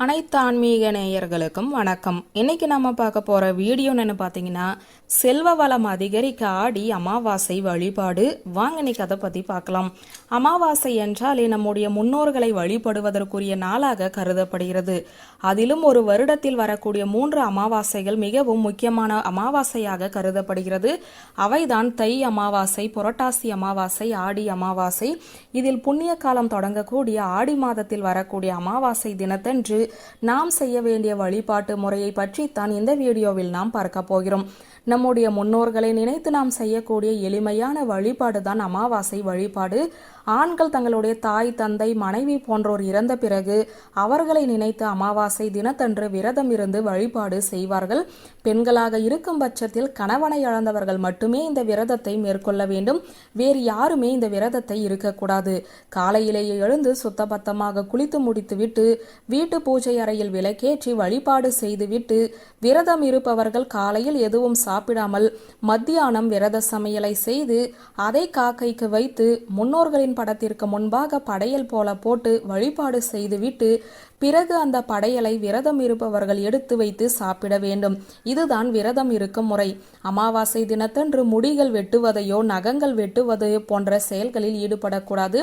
அனைத்து ஆன்மீக நேயர்களுக்கும் வணக்கம். இன்னைக்கு நம்ம பார்க்க போற வீடியோன்னு பார்த்தீங்கன்னா செல்வ வளம் அதிகரிக்க ஆடி அமாவாசை வழிபாடு. வாங்க இன்னைக்கு அதை பத்தி பார்க்கலாம். அமாவாசை என்றாலே நம்முடைய முன்னோர்களை வழிபடுவதற்குரிய நாளாக கருதப்படுகிறது. அதிலும் ஒரு வருடத்தில் வரக்கூடிய மூன்று அமாவாசைகள் மிகவும் முக்கியமான அமாவாசையாக கருதப்படுகிறது. அவைதான் தை அமாவாசை புரட்டாசி அமாவாசை ஆடி அமாவாசை. இதில் புண்ணிய காலம் தொடங்கக்கூடிய ஆடி மாதத்தில் வரக்கூடிய அமாவாசை தினத்தன்று நாம் செய்ய வேண்டிய வழிபாட்டு முறையை பற்றித்தான் இந்த வீடியோவில் நாம் பார்க்க போகிறோம். நம்முடைய முன்னோர்களை நினைத்து நாம் செய்யக்கூடிய எளிமையான வழிபாடு தான் அமாவாசை வழிபாடு. ஆண்கள் தங்களுடைய தாய் தந்தை மனைவி போன்றோர் இறந்த பிறகு அவர்களை நினைத்து அமாவாசை தினத்தன்று விரதம் இருந்து வழிபாடு செய்வார்கள். பெண்களாக இருக்கும் பட்சத்தில் கணவனை இழந்தவர்கள் மட்டுமே இந்த விரதத்தை மேற்கொள்ள வேண்டும். வேறு யாருமே இந்த விரதத்தை இருக்கக்கூடாது. காலையிலேயே எழுந்து சுத்தபத்தமாக குளித்து முடித்துவிட்டு வீட்டு பூஜை அறையில் விளக்கேற்றி வழிபாடு செய்துவிட்டு விரதம் இருப்பவர்கள் காலையில் எதுவும் சாப்பிடாமல் மத்தியானம் விரத சமையலை செய்து அதை காக்கைக்கு வைத்து முன்னோர்களின் படத்திற்கு முன்பாக படையல் போல போட்டு வழிபாடு செய்துவிட்டு பிறகு அந்த படையலை விரதம் இருப்பவர்கள் எடுத்து வைத்து சாப்பிட வேண்டும். இதுதான் விரதம் இருக்கும் முறை. அமாவாசை தினத்தன்று முடிகள் வெட்டுவதையோ நகங்கள் வெட்டுவதையோ போன்ற செயல்களில் ஈடுபடக்கூடாது.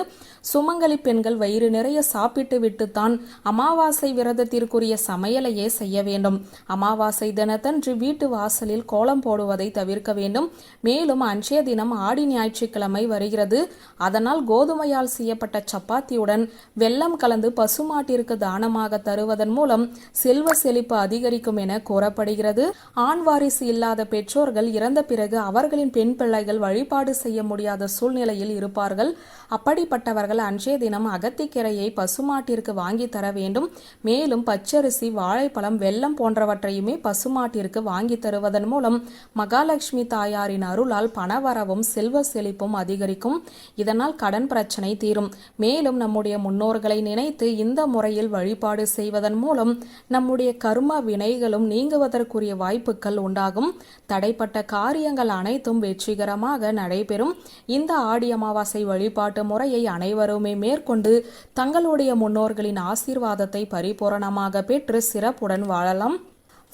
சுமங்கலி பெண்கள் வயிறு நிறைய சாப்பிட்டு விட்டுத்தான் அமாவாசை விரதத்திற்குரிய சமையலையே செய்ய வேண்டும். அமாவாசை தினத்தன்று வீட்டு வாசலில் கோலம் போடுவதை தவிர்க்க வேண்டும். மேலும் அன்றைய தினம் ஆடி ஞாயிற்றுக்கிழமை வருகிறது. அதனால் கோ கோதுமையால் செய்யப்பட்ட சப்பாத்தியுடன் வெள்ளம் கலந்து பசுமாட்டிற்கு தானமாக தருவதன் மூலம் செல்வ செழிப்பு அதிகரிக்கும் என கூறப்படுகிறது. ஆண் வாரிசு இல்லாத பெற்றோர்கள் இறந்த பிறகு அவர்களின் பெண் பிள்ளைகள் வழிபாடு செய்ய முடியாத சூழ்நிலையில் இருப்பார்கள். அப்படிப்பட்டவர்கள் அன்றைய தினம் அகத்திக்கரையை பசுமாட்டிற்கு வாங்கி தர வேண்டும். மேலும் பச்சரிசி வாழைப்பழம் வெள்ளம் போன்றவற்றையுமே பசுமாட்டிற்கு வாங்கி தருவதன் மூலம் மகாலட்சுமி தாயாரின் அருளால் பணவரவும் செல்வ செழிப்பும் அதிகரிக்கும். இதனால் கடன் பிரச்சனை தீரும். மேலும் நம்முடைய முன்னோர்களை நினைத்து இந்த முறையில் வழிபாடு செய்வதன் மூலம் நம்முடைய கர்ம வினைகளும் நீங்குவதற்குரிய வாய்ப்புகள் உண்டாகும். தடைப்பட்ட காரியங்கள் அனைத்தும் வெற்றிகரமாக நடைபெறும். இந்த ஆடி அமாவாசை வழிபாட்டு முறையை அனைவருமே மேற்கொண்டு தங்களுடைய முன்னோர்களின் ஆசீர்வாதத்தை பரிபூரணமாக பெற்று சிறப்புடன் வாழலாம்.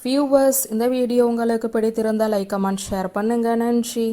வியூவர்ஸ் இந்த வீடியோ உங்களுக்கு பிடித்திருந்தால் லைக் கமெண்ட் ஷேர் பண்ணுங்க. நன்றி.